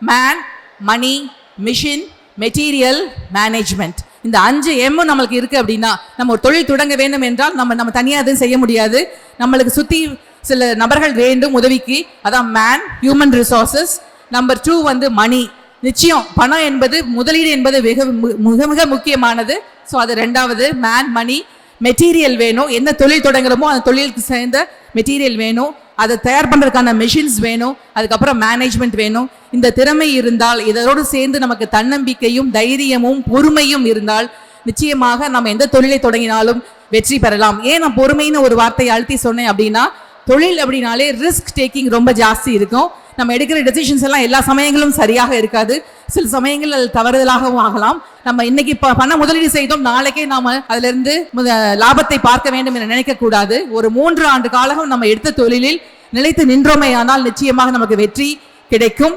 Man money machine material management இந்த அஞ்சு எம்மும் நம்மளுக்கு இருக்குது அப்படின்னா நம்ம ஒரு தொழில் தொடங்க வேண்டும் என்றால் நம்ம நம்ம தனியாக எதுவும் செய்ய முடியாது. நம்மளுக்கு சுற்றி சில நபர்கள் வேண்டும் உதவிக்கு. அதான் man human resources number two வந்து மணி நிச்சயம் பணம் என்பது முதலீடு என்பது மிக மு- மிக மிக முக்கியமானது. ஸோ அது ரெண்டாவது மேன் மணி மெட்டீரியல் வேணும். என்ன தொழில் தொடங்குறோமோ அந்த தொழிலுக்கு சேர்ந்த மெட்டீரியல் வேணும். அதை தயார் பண்ணுறதுக்கான மெஷின்ஸ் வேணும் அதுக்கப்புறம் மேனேஜ்மெண்ட் வேணும். இந்த திறமை இருந்தால் இதோடு சேர்ந்து நமக்கு தன்னம்பிக்கையும் தைரியமும் பொறுமையும் இருந்தால் நிச்சயமாக நம்ம எந்த தொழிலை தொடங்கினாலும் வெற்றி பெறலாம். ஏன் நான் பொறுமைன்னு ஒரு வார்த்தையை அழுத்தி சொன்னேன் அப்படின்னா தொழில் அப்படின்னாலே ரிஸ்க் டேக்கிங் ரொம்ப ஜாஸ்தி இருக்கும். நம்ம எடுக்கிற டெசிஷன்ஸ் எல்லாம் எல்லா சமயங்களும் சரியாக இருக்காது. சில சமயங்கள் அது தவறுதலாகவும் ஆகலாம். நம்ம இன்னைக்கு ப- பண முதலீடு செய்தோம். நாளைக்கே நாம அதிலிருந்து முத- லாபத்தை பார்க்க வேண்டும் என நினைக்க கூடாது. ஒரு மூன்று ஆண்டு காலம் நம்ம எடுத்த தொழிலில் நிலைத்து நின்றோமே ஆனால் நிச்சயமாக நமக்கு வெற்றி கிடைக்கும்.